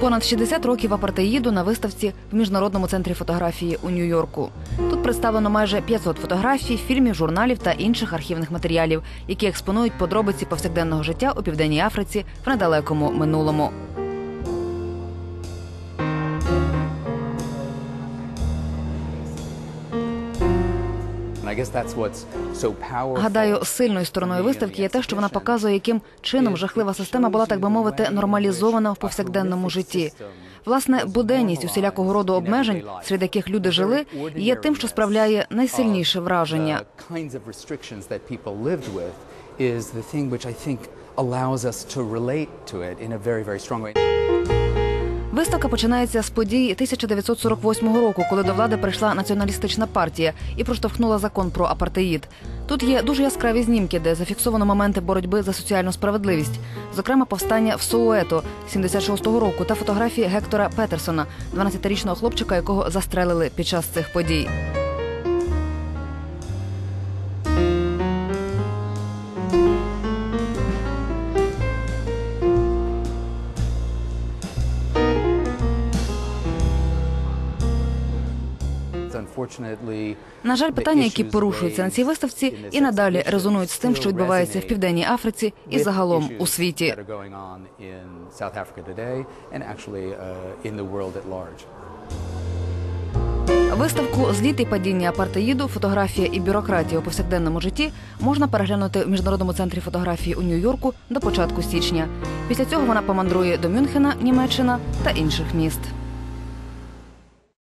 Понад 60 років апартеїду на виставці в міжнародному центрі фотографії у Нью-Йорку. Тут представлено майже 500 фотографій, фільмів, журналів та інших архівних матеріалів, які експонують подробиці повсякденного життя у південній Африці в недалекому минулому. Гадаю, сильною стороною виставки є те, що вона показує, яким чином жахлива система була, так би мовити, нормалізована в повсякденному житті. Власне, буденність усілякого роду обмежень, серед яких люди жили, є тим, що справляє найсильніше враження. is the thing which I think allows us to relate to it in a very, very strong way. Виставка починається з подій 1948 року, коли до влади прийшла націоналістична партія і проштовхнула закон про апартеїд. Тут є дуже яскраві знімки, де зафіксовано моменти боротьби за соціальну справедливість, зокрема повстання в Сууето 76-го року та фотографії Гектора Петерсона, 12-річного хлопчика, якого застрелили під час цих подій. На жаль, питання, які порушуються на цій виставці, і надалі резонують з тим, що відбувається в південній Африці і загалом у світі. uh. Виставку Зліт і падіння апартеїду, фотографія і бюрократія у повсякденному житті можна переглянути в міжнародному центрі фотографії у Нью-Йорку до початку січня. Після цього вона помандрує до Мюнхена, Німеччина та інших міст.